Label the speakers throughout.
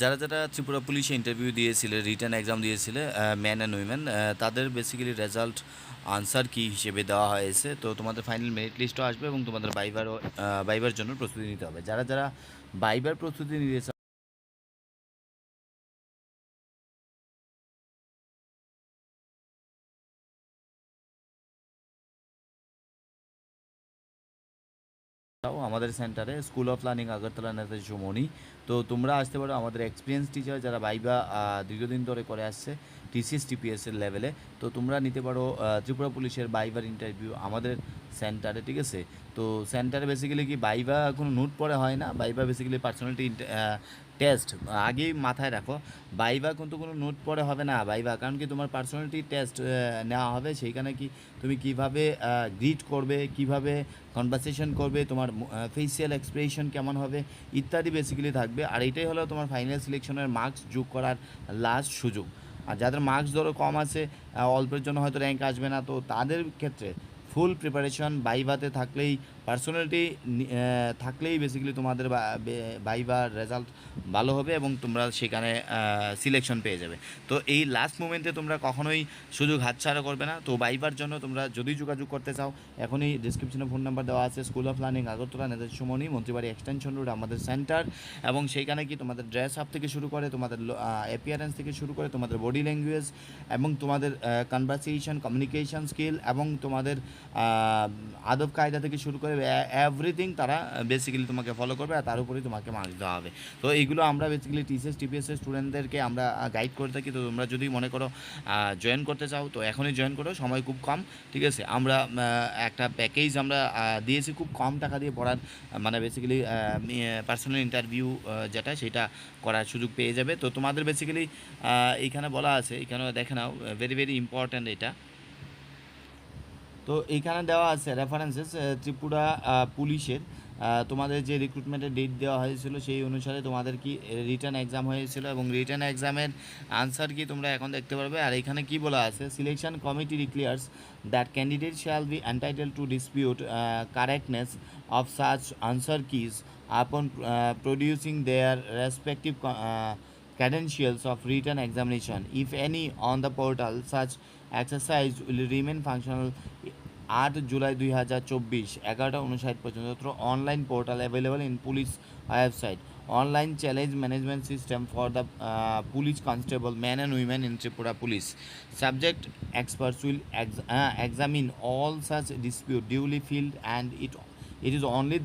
Speaker 1: যারা যারা ত্রিপুরা পুলিশে ইন্টারভিউ দিয়েছিলে রিটার্ন এক্সাম দিয়েছিলে ম্যান অ্যান্ড উইমেন তাদের বেসিক্যালি রেজাল্ট আনসার কি হিসেবে দেওয়া হয়েছে? তো তোমাদের ফাইনাল মেরিট লিস্টও আসবে এবং তোমাদের বাইবারও বাইবার জন্য প্রস্তুতি নিতে হবে। যারা যারা বাইবার প্রস্তুতি নিয়েছে আমাদের সেন্টারে school of learning Agartala Netaji Sumoni তো তোমরা আসতে পারো আমাদের এক্সপিরিয়েন্স টিচার যারা বাইবা দীর্ঘদিন ধরে করে আসছে টিসিএস টিপিএসের লেভেলে তো তোমরা নিতে পারো ত্রিপুরা পুলিশের বাইবার ইন্টারভিউ আমাদের সেন্টারে ঠিক আছে? তো সেন্টারে বেসিক্যালি কি বাইবা কোনো নোট পড়ে হয় না? বাইবা বেসিক্যালি পার্সোনালিটি টেস্ট আগেই মাথায় রাখো। বাইবা কিন্তু কোনো নোট পড়ে হবে না। বাইবা কারণ কি তোমার পার্সোনালিটি টেস্ট নেওয়া হবে। সেইখানে কি তুমি কীভাবে গ্রিট করবে, কীভাবে কনভারসেশন করবে, তোমার ফেসিয়াল এক্সপ্রেশন কেমন হবে ইত্যাদি বেসিক্যালি থাকবে। আর এটাই হলো তোমার ফাইনাল সিলেকশনের মার্কস যোগ করার লাস্ট সুযোগ। আর যাদের মার্কস ধরো কম আছে অল্পের জন্য হয়তো র্যাঙ্ক আসবে না। তো তাদের ক্ষেত্রে ফুল প্রিপারেশন বাইভাতে থাকলেই পার্সোনালিটি থাকলেই বেসিক্যালি তোমাদের বাইবার রেজাল্ট ভালো হবে এবং তোমরা সেখানে সিলেকশন পেয়ে যাবে। তো এই লাস্ট মোমেন্টে তোমরা কখনোই সুযোগ হাতছাড়া করবে না। তো বাইবার জন্য তোমরা যদি যোগাযোগ করতে চাও, এখনই ডিসক্রিপশনে ফোন নাম্বার দেওয়া আছে। School of learning Agartala, Netaji Sumoni, Mantribari extension road আমাদের সেন্টার এবং সেইখানে কি তোমাদের ড্রেস আপ থেকে শুরু করে, তোমাদের অ্যাপিয়ারেন্স থেকে শুরু করে, তোমাদের বডি ল্যাঙ্গুয়েজ এবং তোমাদের কনভারসেশন কমিউনিকেশন স্কিল এবং তোমাদের আদব কায়দা থেকে শুরু করে এভরিথিং তারা বেসিক্যালি তোমাকে ফলো করবে আর তার উপরেই তোমাকে মার্কস দেওয়া হবে। তো এইগুলো আমরা বেসিক্যালি টিসিএস টিপিএস এর স্টুডেন্টদেরকে আমরা গাইড করে থাকি। তো তোমরা যদি মনে করো জয়েন করতে চাও, তো এখনই জয়েন করো, সময় খুব কম, ঠিক আছে? আমরা একটা প্যাকেজ আমরা দিয়েছি খুব কম টাকা দিয়ে পড়ার মানে বেসিক্যালি পার্সোনাল ইন্টারভিউ যেটা, সেটা করার সুযোগ পেয়ে যাবে। তো তোমাদের বেসিক্যালি এইখানে বলা আছে এখানে দেখে নাও ভেরি ভেরি ইম্পর্ট্যান্ট এটা। তো এইখানে দেওয়া আছে রেফারেন্সেস ত্রিপুরা পুলিশের। তোমাদের যে রিক্রুটমেন্টের ডেট দেওয়া হয়েছিল সেই অনুসারে তোমাদের কি রিটার্ন এক্সাম হয়েছিল এবং রিটার্ন এক্সামের আনসার কি তোমরা এখন দেখতে পারবে। আর এখানে কি বলা আছে? Selection committee declares that candidate shall be entitle to dispute correctness of such answer keys upon producing their respective credentials of written examination. If any on the portal such exercise will remain functional আট জুলাই দুই হাজার চব্বিশ এগারোটা উনষাট পর্যন্ত। Online portal available in police website online challenge management system for the police constable man and women in Tripura police subject experts will ex- uh, examine all such dispute duly filled and it it is only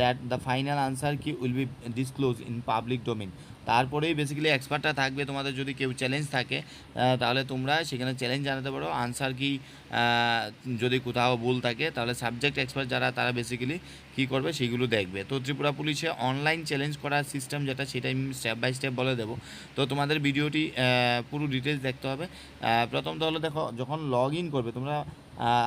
Speaker 1: that the final answer key will be disclosed in public domain. তারপরেই basically এক্সপার্টটা থাকবে, তোমাদের যদি কেউ challenge থাকে তাহলে তোমরা সেখানে চ্যালেঞ্জ জানাতে পারো। আনসার কি যদি কোথাও ভুল থাকে, তাহলে সাবজেক্ট এক্সপার্ট যারা, তারা বেসিক্যালি কী করবে, সেগুলো দেখবে। তো ত্রিপুরা পুলিশে অনলাইন চ্যালেঞ্জ করার সিস্টেম যেটা, সেটা আমি স্টেপ বাই স্টেপ বলে দেবো। তো তোমাদের ভিডিওটি পুরো ডিটেলস দেখতে হবে। প্রথম তাহলে দেখো, যখন লগ ইন করবে, তোমরা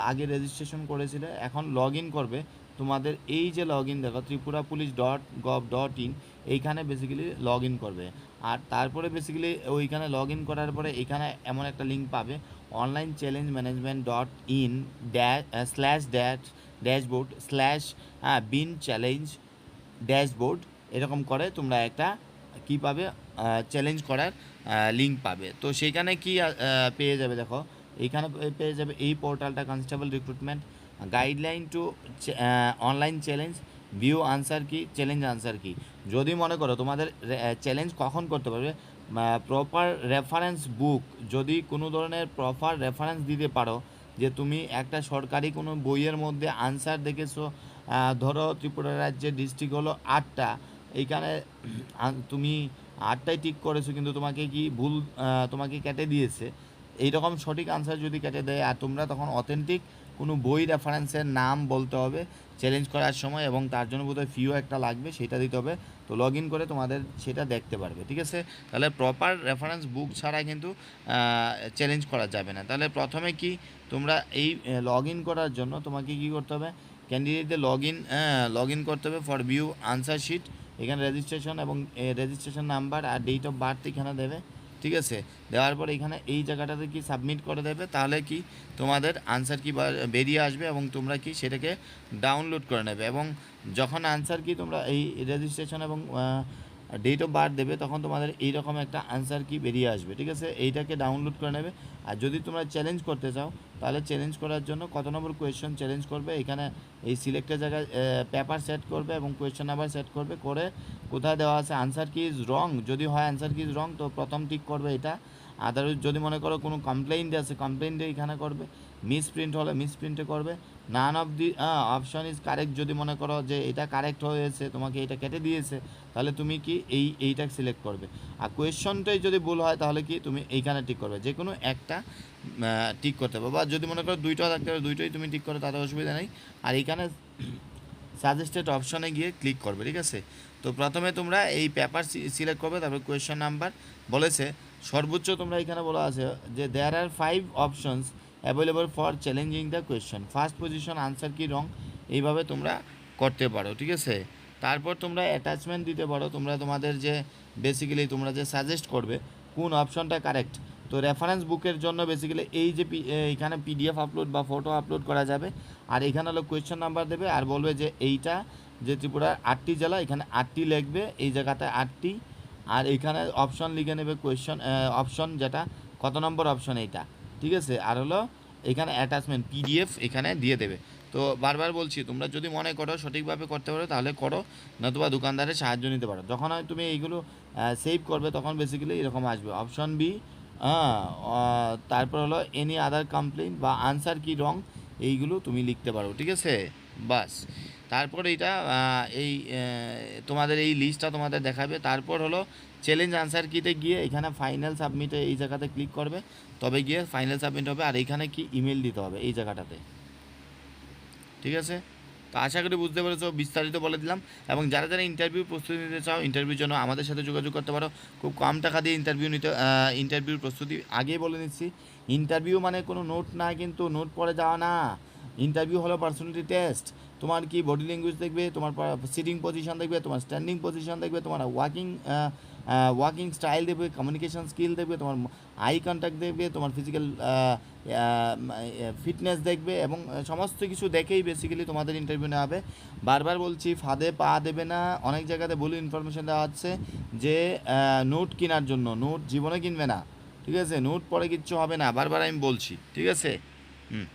Speaker 1: আগে রেজিস্ট্রেশন করেছিলে, এখন লগ ইন করবে তোমাদের এই যে লগ ইন দেখো, Tripura police dot gov dot in এইখানে বেসিক্যালি লগ ইন করবে। আর তারপরে বেসিক্যালি ওইখানে লগ ইন করার পরে এখানে এমন একটা লিঙ্ক পাবে online challenge management dot in dash slash dash dashboard slash হ্যাঁ বিন চ্যালেঞ্জ ড্যাশবোর্ড এরকম করে তোমরা একটা কি পাবে চ্যালেঞ্জ করার লিঙ্ক পাবে। তো সেইখানে কি পেয়ে যাবে দেখো, এইখানে পেয়ে যাবে এই পোর্টালটা constable recruitment guideline to online challenge view answer key challenge answer key যদি মনে করো তোমাদের চ্যালেঞ্জ কখন করতে পারবে প্রপার রেফারেন্স বুক যদি কোনো ধরনের প্রপার রেফারেন্স দিতে পারো, যে তুমি একটা সরকারি কোনো বইয়ের মধ্যে আনসার দেখেছ ধরো ত্রিপুরা রাজ্যের ডিস্ট্রিক্ট হলো আটটা, এইখানে তুমি আটটাই ঠিক করেছ, কিন্তু তোমাকে কি ভুল তোমাকে কেটে দিয়েছে, এইরকম সঠিক আনসার যদি কেটে দেয়, আর তোমরা তখন অথেন্টিক কোনো বই রেফারেন্সের নাম বলতে হবে চ্যালেঞ্জ করার সময় এবং তার জন্য বোধহয় ফিও একটা লাগবে, সেটা দিতে হবে। তো লগ ইন করে তোমাদের সেটা দেখতে পারবে, ঠিক আছে? তাহলে প্রপার রেফারেন্স বুক ছাড়া কিন্তু চ্যালেঞ্জ করা যাবে না। তাহলে প্রথমে কি তোমরা এই লগ ইন করার জন্য তোমাকে কি করতে হবে? ক্যান্ডিডেটদের লগ ইন লগ ইন করতে হবে ফর ভিউ আনসার শিট এখানে রেজিস্ট্রেশন এবং রেজিস্ট্রেশন নাম্বার আর ডেট অফ বার্থ এখানে দেবে। ঠিক আছে? দেওয়ার পর এখানে এই জায়গাটাতে কি সাবমিট করে দেবে? তাহলে কি তোমাদের আনসার কি বেরিয়ে আসবে এবং তোমরা কি সেটাকে ডাউনলোড করে নেবে? এবং যখন আনসার কি তোমরা এই রেজিস্ট্রেশন এবং ডেট অফ বার্থ দেবে, তখন তোমাদের এইরকম একটা আনসার কি বেরিয়ে আসবে, ঠিক আছে? এইটাকে ডাউনলোড করে নেবে। আর যদি তোমরা চ্যালেঞ্জ করতে চাও, তাহলে চ্যালেঞ্জ করার জন্য কত নম্বর কোয়েশ্চেন চ্যালেঞ্জ করবে? এখানে এই সিলেক্টের জায়গায় পেপার সেট করবে এবং কোয়েশ্চেন নাম্বার সেট করবে করে কোথায় দেওয়া আছে আনসার কি ইজ রং যদি হয় আনসার কি ইজ রং তো প্রথম টিক করবে এটা। আদারওয়াইজ যদি মনে করো কোনো কমপ্লেইন্ট আছে কমপ্লেইন্টে এখানে করবে। মিস প্রিন্ট হলে মিস প্রিন্টে করবে। None of the option is correct যদি মনে করো যে এটা কারেক্ট হয়েছে, তোমাকে এটা কেটে দিয়েছে, তাহলে তুমি কি এই, এইটা সিলেক্ট করবে। আর কোয়েশ্চনটাই যদি ভুল হয়, তাহলে কি তুমি এইখানে টিক করবে। যে কোনো একটা টিক করতে হবে। বা যদি মনে করো দুইটা থাকতে হবে দুইটাই তুমি টিক করো, তাতে অসুবিধা নেই। আর এইখানে সাজেস্টেড অপশনে গিয়ে ক্লিক করবে, ঠিক আছে? তো প্রথমে তোমরা এই পেপার সিলেক্ট করবে, তারপরে কোয়েশ্চেন নাম্বার বলেছে। সর্বোচ্চ তোমরা এখানে বলা আছে যে there are five options available for challenging the question first position answer key wrong এইভাবে তোমরা করতে পারো, ঠিক আছে? তারপর তোমরা অ্যাটাচমেন্ট দিতে পারো, তোমরা তোমাদের যে বেসিক্যালি তোমরা যে সাজেস্ট করবে, কোন অপশনটা কারেক্ট তো রেফারেন্স বুকের জন্য বেসিক্যালি এই যে এইখানে পিডিএফ আপলোড বা ফটো আপলোড করা যাবে, আর এখানে হলো কোয়েশ্চেন নাম্বার দেবে, আর বলবে যে এইটা যে ত্রিপুরার আটটি জেলা, এখানে আটটি লিখবে, এই জায়গাতে আটটি, আর এখানে অপশন লিখে নেবে কোয়েশ্চন অপশন যেটা, কত নম্বর অপশন এইটা? ঠিক আছে? আর হলো এখানে অ্যাটাচমেন্ট পিডিএফ এখানে দিয়ে দেবে। তো বারবার বলছি, তোমরা যদি মনে করো সঠিকভাবে করতে পারো, তাহলে করো, নতুবা দোকানদারের সাহায্য নিতে পারো। যখন হয় তুমি এইগুলো সেভ করবে, তখন বেসিক্যালি এরকম আসবে। অপশন বি তারপর হলো এনি আদার কমপ্লেন বা আনসার কি রং এইগুলো তুমি লিখতে পারো। ঠিক আছে? বাস। তারপর এইটা এই তোমাদের এই লিস্টটা তোমাদের দেখাবে। তারপর হলো চ্যালেঞ্জ আনসার কিতে গিয়ে এখানে ফাইনাল সাবমিটে এই জায়গাতে ক্লিক করবে। তবে গিয়ে ফাইনাল সাবমিট হবে আর এখানে কি ইমেল দিতে হবে এই জায়গাটাতে। ঠিক আছে? তো আশা করি বুঝতে পেরেছ, বিস্তারিত বলে দিলাম। এবং যারা যারা ইন্টারভিউ প্রস্তুতি নিতে চাও ইন্টারভিউর জন্য আমাদের সাথে যোগাযোগ করতে পারো। খুব কম টাকা দিয়ে ইন্টারভিউ নিতে ইন্টারভিউর প্রস্তুতি আগেই বলে নিচ্ছি। ইন্টারভিউ মানে কোনো নোট না কিন্তু নোট পড়ে যাওয়া না। ইন্টারভিউ হলো পার্সোনালিটি টেস্ট তোমার কি বডি ল্যাঙ্গুয়েজ দেখবে, তোমার সিটিং পজিশন দেখবে, তোমার স্ট্যান্ডিং পজিশন দেখবে, তোমার ওয়াকিং ওয়াকিং স্টাইল দেখবে কমিউনিকেশন স্কিল দেখবে, তোমার আই কন্ট্যাক্ট দেখবে, তোমার ফিজিক্যাল ফিটনেস দেখবে এবং সমস্ত কিছু দেখেই বেসিক্যালি তোমাদের ইন্টারভিউ নেওয়া হবে। বারবার বলছি, ফাঁদে পা দেবে না। অনেক জায়গাতে ভুল ইনফরমেশন দেওয়া হচ্ছে যে নোট কেনার জন্য নোট জীবনে কিনবে না। ঠিক আছে? নোট পরে কিচ্ছু হবে না। বারবার আমি বলছি। ঠিক আছে? হুম।